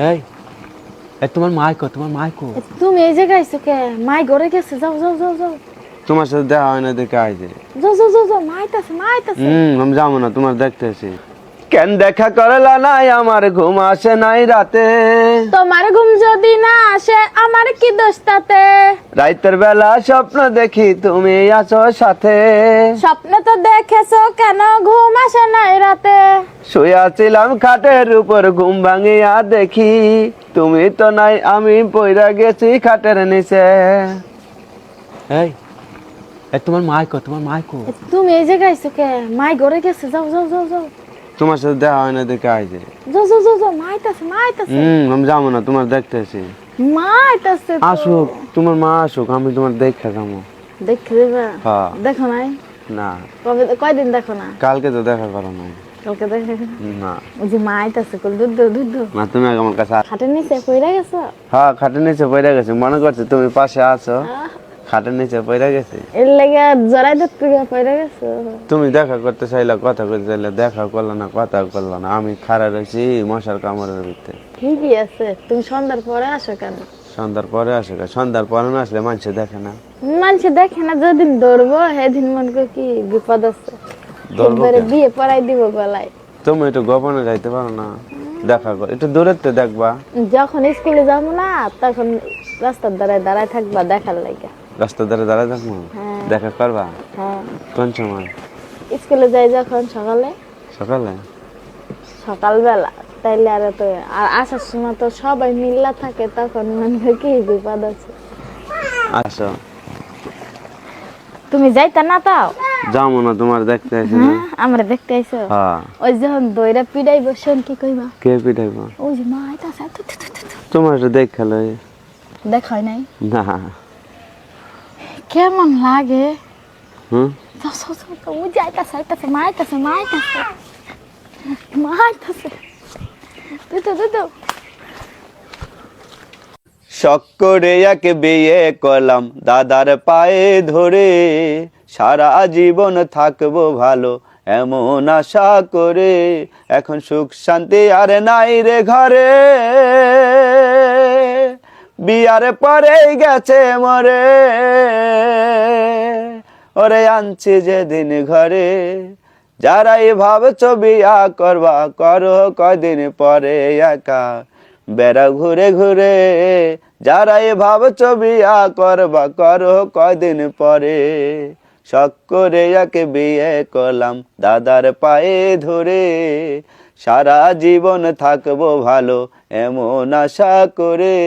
এই তোমার মাইকো তোমার মাইকো তুমি এই জায়গায় আইছো কে? মাই ঘরে গেছে যাও যাও যাও যাও। তোমার সাথে দেখা হয় না দেখে আইছে। যাও যাও যাও যাও মাইতাছে মাইতাছে হুম আমি যাব না তোমার দেখতেছি কেন দেখা করলা নাই? আমার ঘুম আসে নাই রাতে। তোমার ঘুম যদি না আসে আমার কি দোষ তাতে? রাইতের বেলা স্বপ্ন দেখি তুমি আছো সাথে। স্বপ্ন তো দেখেছ কেন ঘুম আসে নাই রাতে? শুয়াছিলাম খাটের উপর ঘুম ভাঙিয়া দেখি। তুমি তো নাই আমি পইরা গেছি খাটের নিচে। এই এই তোমার মাইকো তোমার মাইকো তুমি এই জায়গায় আইছো কে? মাই ঘরে গেছে যাও যাও যাও যাও। তোমার সাথে দেখা হয় না দেখে আইছে মাইতাছে মাইতাছে। হুম আমি যাব না তোমার দেখতেছি। মাইতাছে তো। আসুক তোমার মা আসুক আমি তোমার দেখা যাব। দেখে দেবা? হ্যাঁ। দেখো নাই? না। কবে কয়দিন দেখো না? কালকে তো দেখা করো নাই। কালকে দেখে না। ওই যে মাইতাছে কল দুধ দুধ। না তুমি আগে আমার কাছে আস- খাটের নিচে পইরা গেছো? হ্যাঁ খাটের নিচে পড়ে গেছে। মনে করছে তুমি পাশে আছো। খাটের নিচে পড়ে গেছে? এর লেগে জড়াই ধরতে গিয়ে পইরা গেছো। তুমি দেখা করতে চাইলে কথা করতে চাইলে দেখা করল না কথা করল না। আমি খাড়া রয়েছি মশার কামড়ের ভিতরে। ঠিকই আছে। তুমি সন্ধ্যার পরে আসো কেন? সন্ধ্যার পরে আসে। সন্ধ্যার পরে না আসলে মানুষ দেখে না। মানুষ দেখে না যেদিন দৌড়বো সেদিন মনে করি কি বিপদ আছে। ধরবো বিয়ে পড়াই দিব গলায়। তুমি একটু গোপনে যাইতে পারো না দেখা কর। একটু দূরের তো দেখবা। যখন স্কুলে যাব না তখন রাস্তার দ্বারায় দাঁড়ায় থাকবা দেখার লাগে। রাস্তা ধারে দাঁড়ায় থাকব? হ্যাঁ। দেখা করবা? হ্যাঁ। কোন সময়? স্কুলে যাই যখন সকালে? সকালে? সকালবেলা। তাইলে আর তো আর আসার সময় তো সবাই মিল্লা থাকে তখন মনে হয় কি বিপদ আছে? আসো। তুমি যাইতা না তাও? যাব না তোমার দেখতে আসি না। হ্যাঁ আমরা দেখতে আইছো হ্যাঁ। ওই যখন দইরা পিড়াই বসেন কি কইবা? কে পিঠাইব ওই যে মা আইতাছে। তোমার দেখ খেলো দেখাই নাই? না। কেমন লাগে? হুম? যাও, যাও, যাও, আইতাছে শখ করে এক বিয়ে করলাম দাদার পায়ে ধরে সারা জীবন থাকব ভালো এমন আশা করে এখন সুখ শান্তি আর নাই রে ঘরে। বিয়ার পরে গেছে মরে। ওরে আনছি যেদিন ঘরে, যারাই ভাবছ বিয়া করবা করো কদিন পরে একা। বেড়া ঘুরে ঘুরে, যারাই ভাবছ বিয়া করবা করো কদিন পরে। শখ করে একে বিয়ে করলাম দাদার পায়ে ধরে। সারা জীবন থাকব ভালো, এমন আশা করে।